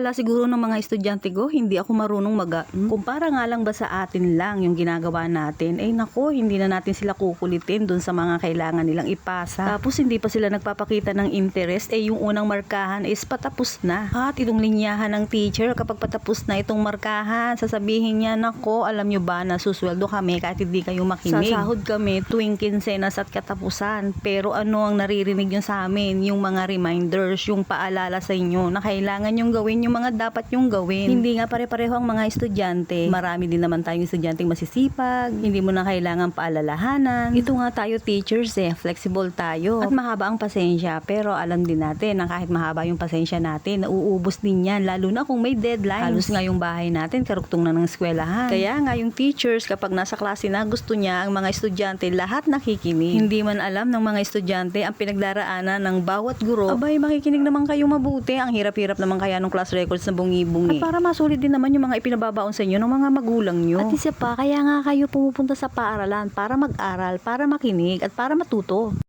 akala siguro ng mga estudyante ko, hindi ako marunong mag hmm? Kumpara nga lang ba sa atin lang yung ginagawa natin, eh nako, hindi na natin sila kukulitin dun sa mga kailangan nilang ipasa. Tapos hindi pa sila nagpapakita ng interest, eh yung unang markahan is patapos na. At itong linyahan ng teacher, kapag patapos na itong markahan, sasabihin niya, nako, alam nyo ba na susweldo kami kahit hindi kayo makinig. Sasahod kami tuwing kinsenas at katapusan. Pero ano ang naririnig nyo sa amin? Yung mga reminders, yung paalala sa inyo na kailangan yung gawin yung mga dapat yung gawin. Hindi nga pare-pareho ang mga estudyante. Marami din naman tayong estudyanteng masisipag. Hindi mo na kailangan paalalahanan. Ito nga tayo teachers eh, flexible tayo. At mahaba ang pasensya. Pero alam din natin na kahit mahaba yung pasensya natin, nauubos din yan. Lalo na kung may deadline. Halos nga yung bahay natin, karuktong na ng eskwelahan. Kaya nga yung teachers, kapag nasa klase na, gusto niya ang mga estudyante lahat nakikinig. Hindi man alam ng mga estudyante ang pinagdaraanan ng bawat guro. Abay, makikinig naman kayo mabuti. Ang hirap-hirap naman kaya ng class records na bungi-bungi. At para masulit din naman yung mga ipinababaon sa inyo ng mga magulang nyo. At isa pa, kaya nga kayo pumupunta sa paaralan para mag-aral, para makinig, at para matuto.